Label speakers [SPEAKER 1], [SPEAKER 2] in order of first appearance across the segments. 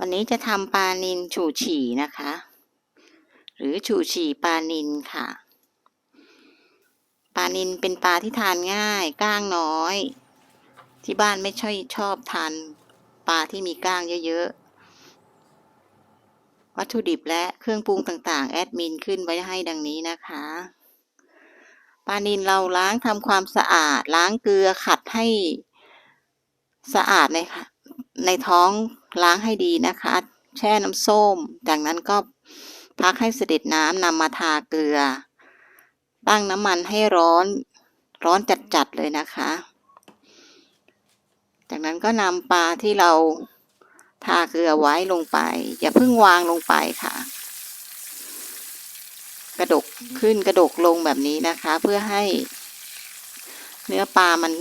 [SPEAKER 1] วันนี้จะทำปลานิลฉู่ฉี่นะคะ หรือฉู่ฉี่ปลานิลค่ะ ปลานิลเป็นปลาที่ทานง่ายก้างน้อย ที่บ้านไม่ช่อยชอบทานปลาที่มีก้างเยอะๆ วัตถุดิบและเครื่องปรุงต่างๆ แอดมินขึ้นไว้ให้ดังนี้นะคะ ปลานิลเราล้างทำความสะอาดล้างเกลือขัดให้สะอาดในในท้อง ล้างให้ดีนะคะ แช่น้ำส้ม จากนั้นก็พักให้เสด็จน้ำนำมาทาเกลือ ตั้งน้ำมันให้ร้อน ร้อนจัดๆเลยนะคะ จากนั้นก็นำปลาที่เราทาเกลือไว้ลงไป อย่าเพิ่งวางลงไปค่ะ กระดกขึ้นกระดกลงแบบนี้นะคะ เพื่อให้ เนื้อปลามัน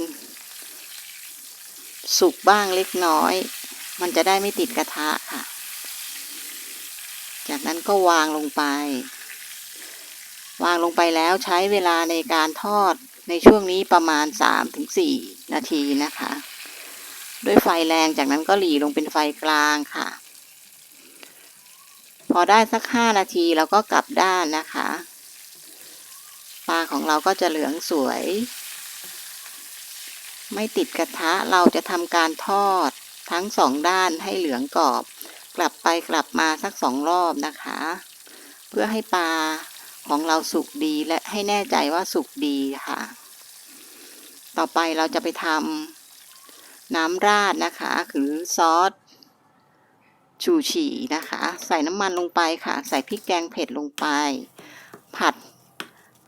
[SPEAKER 1] สุกบ้างเล็กน้อย มันจะได้ไม่ติดกระทะค่ะ จากนั้นก็วางลงไป วางลงไปแล้วใช้เวลาในการทอดในช่วงนี้ประมาณ 3-4 นาทีนะคะ ด้วยไฟแรงจากนั้นก็หลีลงเป็นไฟกลางค่ะ พอได้สัก 5 นาทีเราก็กลับด้านนะคะ ปลาของเราก็จะเหลืองสวย ไม่ติดกระทะเราจะทำการทอด ทั้งสองด้านให้เหลืองกรอบ กลับไปกลับมาสักสองรอบนะคะ เพื่อให้ปลาของเราสุกดีและให้แน่ใจว่าสุกดีค่ะ ต่อไปเราจะไปทำน้ำราดนะคะหรือซอสชูฉี่นะคะ ใส่น้ำมันลงไปค่ะ ใส่พริกแกงเผ็ดลงไป ผัด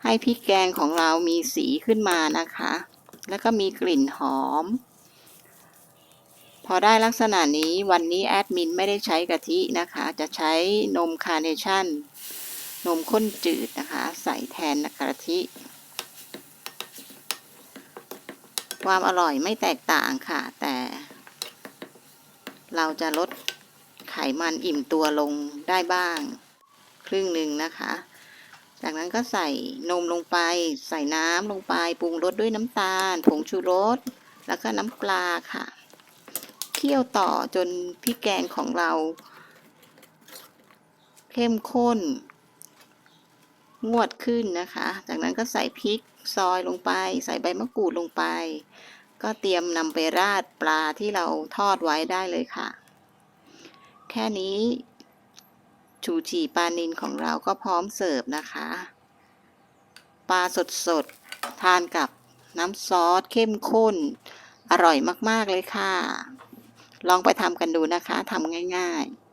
[SPEAKER 1] ให้พริกแกงของเรามีสีขึ้นมานะคะ แล้วก็มีกลิ่นหอม พอได้ลักษณะนี้วันนี้แอดมินไม่ได้ใช้กะทินะคะ จะใช้นมคาร์เนชั่น นมข้นจืดนะคะ ใส่แทนกะทิ ความอร่อยไม่แตกต่างค่ะ แต่ เราจะลดไขมันอิ่มตัวลงได้บ้าง ครึ่งหนึ่งนะคะ จากนั้นก็ใส่นมลงไป ใส่น้ำลงไป ปรุงรสด้วยน้ำตาล ผงชูรส แล้วก็น้ำปลาค่ะ คี่ยวต่อจนพริกแกงของเรา เข้มข้น งวดขึ้นนะคะ จากนั้นก็ใส่พริกซอยลงไป ใส่ใบมะกรูดลงไป ก็เตรียมนำไปราดปลาที่เราทอดไว้ได้เลยค่ะ แค่นี้ชูชีปลานินของเราก็พร้อมเสิร์ฟนะคะ ปลาสดๆทานกับน้ำซอสเข้มข้น อร่อยมาก ๆ เลยค่ะ ลองไปทำกันดูนะคะทำง่าย ๆ